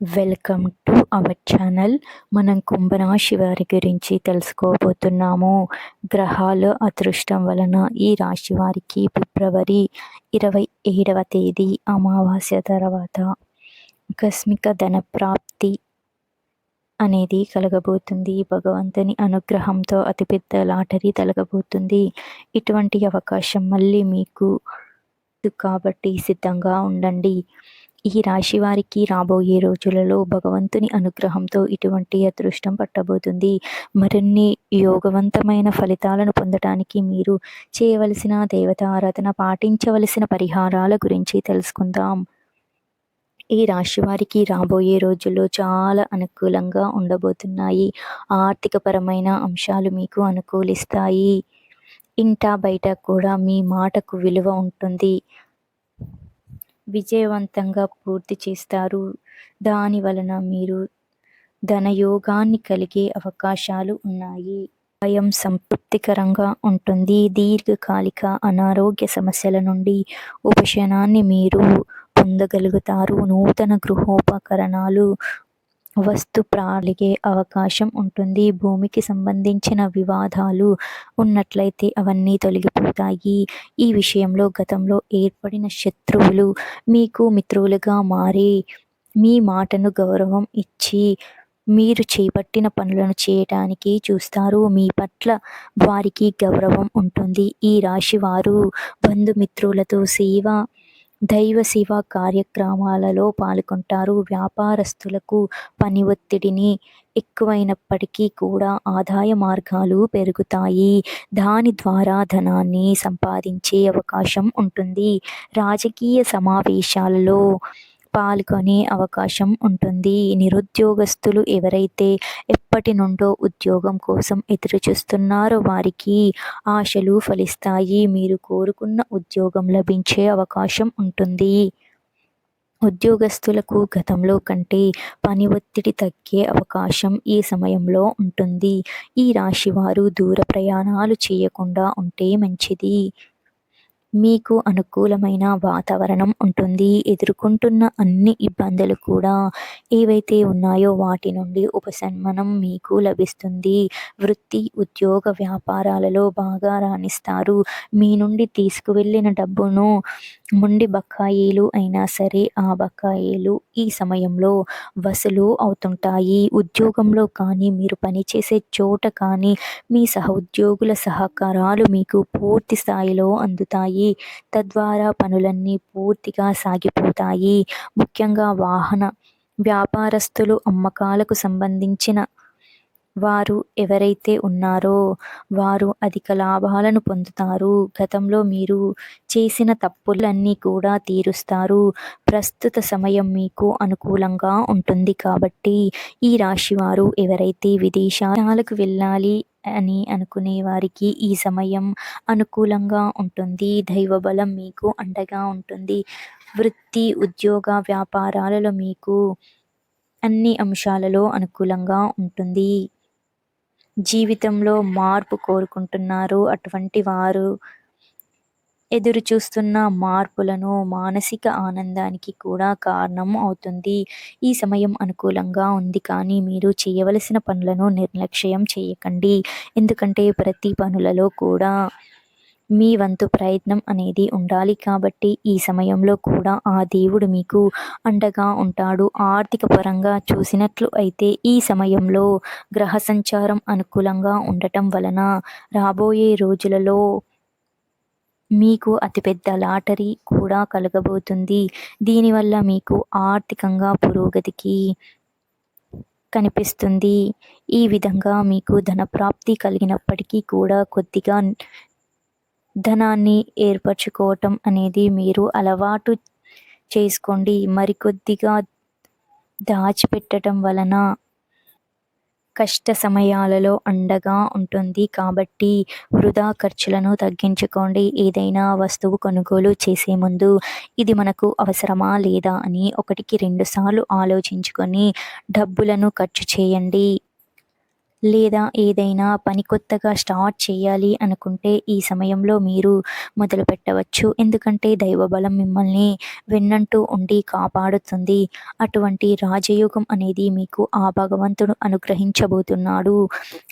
Welcome to our channel. మనం కుంభరాశి వారి గురించి తెలుసుకోబోతున్నాము. గ్రహాల అదృష్టం వలన ఈ రాశి వారికి ఫిబ్రవరి ఇరవై ఏడవ తేదీ అమావాస్య తర్వాత ఆకస్మిక ధనప్రాప్తి అనేది కలగబోతుంది. భగవంతుని అనుగ్రహంతో అతిపెద్ద లాటరీ తలగబోతుంది. ఇటువంటి అవకాశం మళ్ళీ మీకు కాబట్టి సిద్ధంగా ఉండండి. ఈ రాశి వారికి రాబోయే రోజులలో భగవంతుని అనుగ్రహంతో ఇటువంటి అదృష్టం పట్టబోతుంది. మరిన్ని యోగవంతమైన ఫలితాలను పొందటానికి మీరు చేయవలసిన దేవత ఆరాధన పాటించవలసిన పరిహారాల గురించి తెలుసుకుందాం. ఈ రాశి వారికి రాబోయే రోజుల్లో చాలా అనుకూలంగా ఉండబోతున్నాయి. ఆర్థికపరమైన అంశాలు మీకు అనుకూలిస్తాయి. ఇంటా బయట కూడా మీ మాటకు విలువ ఉంటుంది. విజయవంతంగా పూర్తి చేస్తారు. దాని వలన మీరు ధనయోగాన్ని కలిగే అవకాశాలు ఉన్నాయి. భయం సంతృప్తికరంగా ఉంటుంది. దీర్ఘకాలిక అనారోగ్య సమస్యల నుండి ఉపశనాన్ని మీరు పొందగలుగుతారు. నూతన గృహోపకరణాలు వస్తు ప్రాలిగే అవకాశం ఉంటుంది. భూమికి సంబంధించిన వివాదాలు ఉన్నట్లయితే అవన్నీ తొలగిపోతాయి. ఈ విషయంలో గతంలో ఏర్పడిన శత్రువులు మీకు మిత్రులుగా మారి మీ మాటను గౌరవం ఇచ్చి మీరు చేపట్టిన పనులను చేయటానికి చూస్తారు. మీ పట్ల వారికి గౌరవం ఉంటుంది. ఈ రాశి వారు బంధుమిత్రులతో సేవ దైవ సేవ కార్యక్రమాలలో పాల్గొంటారు. వ్యాపారస్తులకు పని ఒత్తిడిని ఎక్కువైనప్పటికీ కూడా ఆదాయ మార్గాలు పెరుగుతాయి. దాని ద్వారా ధనాన్ని సంపాదించే అవకాశం ఉంటుంది. రాజకీయ సమావేశాలలో పాల్గొనే అవకాశం ఉంటుంది. నిరుద్యోగస్తులు ఎవరైతే ఎప్పటి నుండో ఉద్యోగం కోసం ఎదురు చూస్తున్నారో వారికి ఆశలు ఫలిస్తాయి. మీరు కోరుకున్న ఉద్యోగం లభించే అవకాశం ఉంటుంది. ఉద్యోగస్తులకు గతంలో కంటే పని ఒత్తిడి తగ్గే అవకాశం ఈ సమయంలో ఉంటుంది. ఈ రాశి వారు దూర ప్రయాణాలు చేయకుండా ఉంటే మంచిది. మీకు అనుకూలమైన వాతావరణం ఉంటుంది. ఎదుర్కొంటున్న అన్ని ఇబ్బందులు కూడా ఏవైతే ఉన్నాయో వాటి నుండి ఉపశమనం మీకు లభిస్తుంది. వృత్తి ఉద్యోగ వ్యాపారాలలో బాగా రాణిస్తారు. మీ నుండి తీసుకువెళ్ళిన డబ్బును మొండి బకాయిలు అయినా సరే ఆ బకాయిలు ఈ సమయంలో వసూలు అవుతుంటాయి. ఉద్యోగంలో కానీ మీరు పనిచేసే చోట కానీ మీ సహోద్యోగుల సహకారాలు మీకు పూర్తి స్థాయిలో అందుతాయి. తద్వారా పనులన్నీ పూర్తిగా సాగిపోతాయి. ముఖ్యంగా వాహన వ్యాపారస్తులు అమ్మకాలకు సంబంధించిన వారు ఎవరైతే ఉన్నారో వారు అధిక లాభాలను పొందుతారు. గతంలో మీరు చేసిన తప్పులన్నీ కూడా తీరుస్తారు. ప్రస్తుత సమయం మీకు అనుకూలంగా ఉంటుంది కాబట్టి ఈ రాశి వారు ఎవరైతే విదేశాలకు వెళ్ళాలి అని అనుకునే వారికి ఈ సమయం అనుకూలంగా ఉంటుంది. దైవబలం మీకు అండగా ఉంటుంది. వృత్తి ఉద్యోగ వ్యాపారాలలో మీకు అన్ని అంశాలలో అనుకూలంగా ఉంటుంది. జీవితంలో మార్పు కోరుకుంటున్నారు. అటువంటి వారు ఎదురు చూస్తున్న మార్పులను మానసిక ఆనందానికి కూడా కారణం అవుతుంది. ఈ సమయం అనుకూలంగా ఉంది. కానీ మీరు చేయవలసిన పనులను నిర్లక్ష్యం చేయకండి. ఎందుకంటే ప్రతి పనులలో కూడా మీ వంతు ప్రయత్నం అనేది ఉండాలి కాబట్టి ఈ సమయంలో కూడా ఆ దేవుడు మీకు అండగా ఉంటాడు. ఆర్థిక పరంగా చూసినట్లు అయితే ఈ సమయంలో గ్రహ సంచారం అనుకూలంగా ఉండటం వలన రాబోయే రోజులలో మీకు అతిపెద్ద లాటరీ కూడా కలగబోతుంది. దీనివల్ల మీకు ఆర్థికంగా పురోగతికి కనిపిస్తుంది. ఈ విధంగా మీకు ధనప్రాప్తి కలిగినప్పటికీ కూడా కొద్దిగా ధనాన్ని ఏర్పరచుకోవటం అనేది మీరు అలవాటు చేసుకోండి. మరికొద్దిగా దాచిపెట్టడం వలన కష్ట సమయాలలో అండగా ఉంటుంది. కాబట్టి వృధా ఖర్చులను తగ్గించుకోండి. ఏదైనా వస్తువు కొనుగోలు చేసే ముందు ఇది మనకు అవసరమా లేదా అని ఒకటికి రెండుసార్లు ఆలోచించుకొని డబ్బులను ఖర్చు చేయండి. లేదా ఏదైనా పని కొత్తగా స్టార్ట్ చేయాలి అనుకుంటే ఈ సమయంలో మీరు మొదలు పెట్టవచ్చు. ఎందుకంటే దైవబలం మిమ్మల్ని వెన్నంటూ ఉండి కాపాడుతుంది. అటువంటి రాజయోగం అనేది మీకు ఆ భగవంతుడు అనుగ్రహించబోతున్నాడు.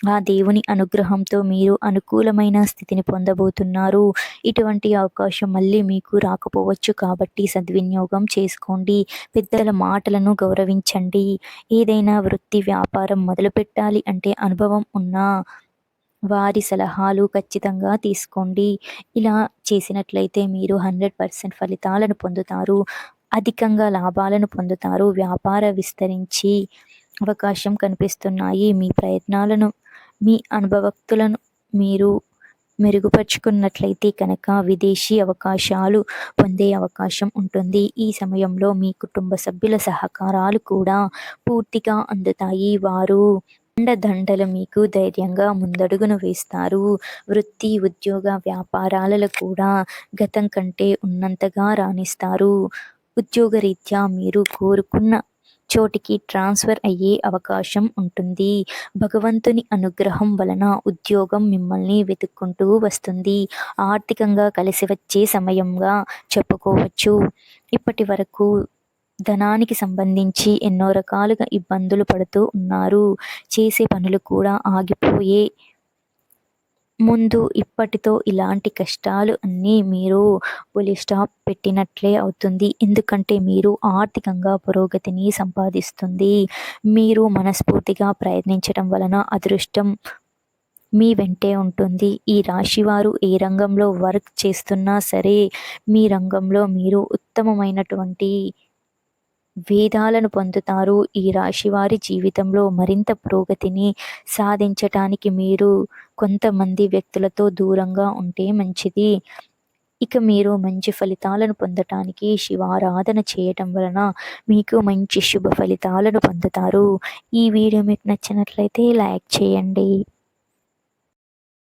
ఆ దేవుని అనుగ్రహంతో మీరు అనుకూలమైన స్థితిని పొందబోతున్నారు. ఇటువంటి అవకాశం మళ్ళీ మీకు రాకపోవచ్చు కాబట్టి సద్వినియోగం చేసుకోండి. పెద్దల మాటలను గౌరవించండి. ఏదైనా వృత్తి వ్యాపారం మొదలు పెట్టాలి అంటే అనుభవం ఉన్నా వారి సలహాలు ఖచ్చితంగా తీసుకోండి. ఇలా చేసినట్లయితే మీరు హండ్రెడ్ పర్సెంట్ ఫలితాలను పొందుతారు. అధికంగా లాభాలను పొందుతారు. వ్యాపార విస్తరించి అవకాశం కనిపిస్తున్నాయి. మీ ప్రయత్నాలను మీ అనుభవక్తులను మీరు మెరుగుపరుచుకున్నట్లయితే కనుక విదేశీ అవకాశాలు పొందే అవకాశం ఉంటుంది. ఈ సమయంలో మీ కుటుంబ సభ్యుల సహకారాలు కూడా పూర్తిగా అందుతాయి. వారు అండదండలు మీకు ధైర్యంగా ముందడుగును వేస్తారు. వృత్తి ఉద్యోగ వ్యాపారాలలో కూడా గతం కంటే ఉన్నంతగా రాణిస్తారు. ఉద్యోగరీత్యా మీరు కోరుకున్న చోటికి ట్రాన్స్ఫర్ అయ్యే అవకాశం ఉంటుంది. భగవంతుని అనుగ్రహం వలన ఉద్యోగం మిమ్మల్ని వెతుక్కుంటూ వస్తుంది. ఆర్థికంగా కలిసి వచ్చే సమయంగా చెప్పుకోవచ్చు. ఇప్పటి వరకు ధనానికి సంబంధించి ఎన్నో రకాలుగా ఇబ్బందులు పడుతూ ఉన్నారు. చేసే పనులు కూడా ఆగిపోయే ముందు ఇప్పటితో ఇలాంటి కష్టాలు అన్నీ మీరు పులి స్టాప్ పెట్టినట్లే అవుతుంది. ఎందుకంటే మీరు ఆర్థికంగా పురోగతిని సంపాదిస్తుంది. మీరు మనస్ఫూర్తిగా ప్రయత్నించడం వలన అదృష్టం మీ వెంటే ఉంటుంది. ఈ రాశి వారు ఏ రంగంలో వర్క్ చేస్తున్నా సరే మీ రంగంలో మీరు ఉత్తమమైనటువంటి వేదాలను పొందుతారు. ఈ రాశి వారి జీవితంలో మరింత పురోగతిని సాధించటానికి మీరు కొంతమంది వ్యక్తులతో దూరంగా ఉంటే మంచిది. ఇక మీరు మంచి ఫలితాలను పొందటానికి శివారాధన చేయటం వలన మీకు మంచి శుభ ఫలితాలను పొందుతారు. ఈ వీడియో మీకు నచ్చినట్లయితే లైక్ చేయండి.